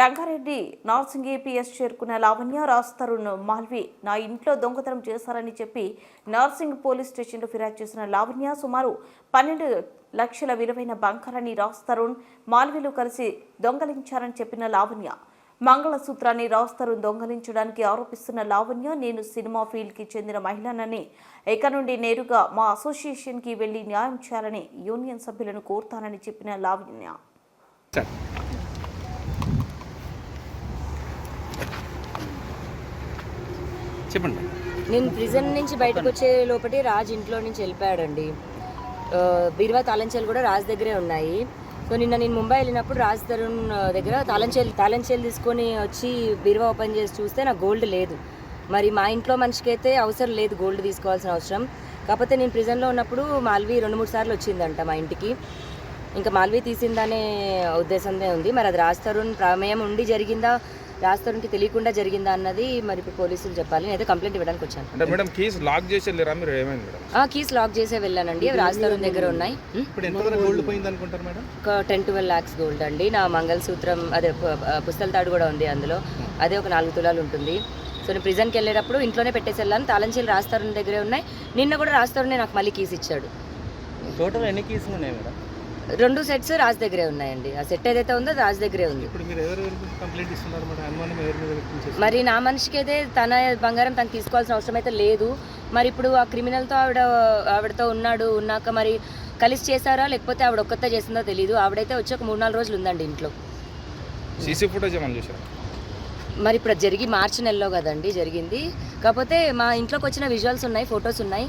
Rangareddy Narsingi APS చేరుకున్న లావణ్య రాస్తరుణ్ మాల్వి నా ఇంట్లో దొంగతనం చేశారని చెప్పి నార్సింగ్ పోలీస్ స్టేషన్లో ఫిర్యాదు చేసిన లావణ్య సుమారు పన్నెండు లక్షల విలువైన బంగారాన్ని రాస్తరుణ్ మాల్వీలు కలిసి దొంగలించారని చెప్పిన లావణ్య. మంగళసూత్రాన్ని రాస్తరుణ్ దొంగలించడానికి ఆరోపిస్తున్న లావణ్య నేను సినిమా ఫీల్డ్కి చెందిన మహిళనని ఇక నుండి నేరుగా మా అసోసియేషన్కి వెళ్ళి న్యాయం చేయాలని యూనియన్ సభ్యులను కోరుతానని చెప్పిన లావణ్య. చెప్పండి. నేను ప్రిజన్ నుంచి బయటకు వచ్చే లోపటి రాజ్ ఇంట్లో నుంచి వెళ్ళిపోయాడండి. బీరువా తాళంచేలు కూడా రాజ్ దగ్గరే ఉన్నాయి. సో నిన్న నేను ముంబై వెళ్ళినప్పుడు రాజ్ తరుణ్ దగ్గర తాళంచేలు తాళంచేలు తీసుకొని వచ్చి బీరువా ఓపెన్ చేసి చూస్తే నాకు గోల్డ్ లేదు. మరి మా ఇంట్లో మనిషికి అయితే అవసరం లేదు గోల్డ్ తీసుకోవాల్సిన అవసరం. కాకపోతే నేను ప్రిజన్లో ఉన్నప్పుడు మాల్వి రెండు మూడు సార్లు వచ్చిందంట మా ఇంటికి. ఇంకా మాల్వి తీసిందనే ఉద్దేశమే ఉంది. మరి అది రాజ్ తరుణ్ ప్రమేయం ఉండి జరిగిందా? రాజ్ తరుణ్కి తెలియకుండా జరిగిందా అన్నది మరి ఇప్పుడు పోలీసులు చెప్పాలి. నేనైతే కంప్లైంట్ ఇవ్వడానికి వచ్చాను. అంటే మేడం కీస్ లాక్ చేసి వెళ్ళారా? మీరు ఏమైంది మేడం? ఆ కీస్ లాక్ చేసే వెళ్ళానండి. అవి రాజ్ తరుణ్ దగ్గర ఉన్నాయి? ఇప్పుడు ఎంత గోల్డ్ పోయింది అనుకుంటారు మేడం? ఒక టెన్ ట్వెల్వ్ ల్యాక్స్ గోల్డ్ అండి. నా మంగళసూత్రం అదే పుస్తల తాడు కూడా ఉంది అందులో. అదే ఒక నాలుగు తులాలు ఉంటుంది. సో నేను ప్రిజన్కి వెళ్ళేటప్పుడు ఇంట్లోనే పెట్టేసి వెళ్ళాను. తాళంచీలు రాజ్ తరుణ్ దగ్గరే ఉన్నాయి. నిన్న కూడా రాజ్ తరుణ్ నాకు మళ్ళీ కీస్ ఇచ్చాడు. టోటల్ ఎన్ని కేసులు ఉన్నాయి మేడం? రెండు సెట్స్ రాజ్ దగ్గరే ఉన్నాయండి. ఆ సెట్ ఏదైతే ఉందో రాజ్ దగ్గరే ఉంది. ఇప్పుడు మీరు నా మనిషికి అయితే తన బంగారం తనకు తీసుకోవాల్సిన అవసరం అయితే లేదు. మరి ఇప్పుడు ఆ క్రిమినల్తో ఆవిడ ఆవిడతో ఉన్నాడు ఉన్నాక మరి కలిసి చేశారా? లేకపోతే ఆవిడ ఒక్కతే చేసిందో తెలియదు ఆవిడైతే వచ్చి ఒక మూడు నాలుగు రోజులు ఉందండి ఇంట్లో. సీసీ ఫుటేజ్ ఏమైనా చూసారా మరి ఇప్పుడు అది జరిగి మార్చి నెలలో కదండి జరిగింది. కాకపోతే మా ఇంట్లోకి వచ్చిన విజువల్స్ ఉన్నాయి ఫొటోస్ ఉన్నాయి.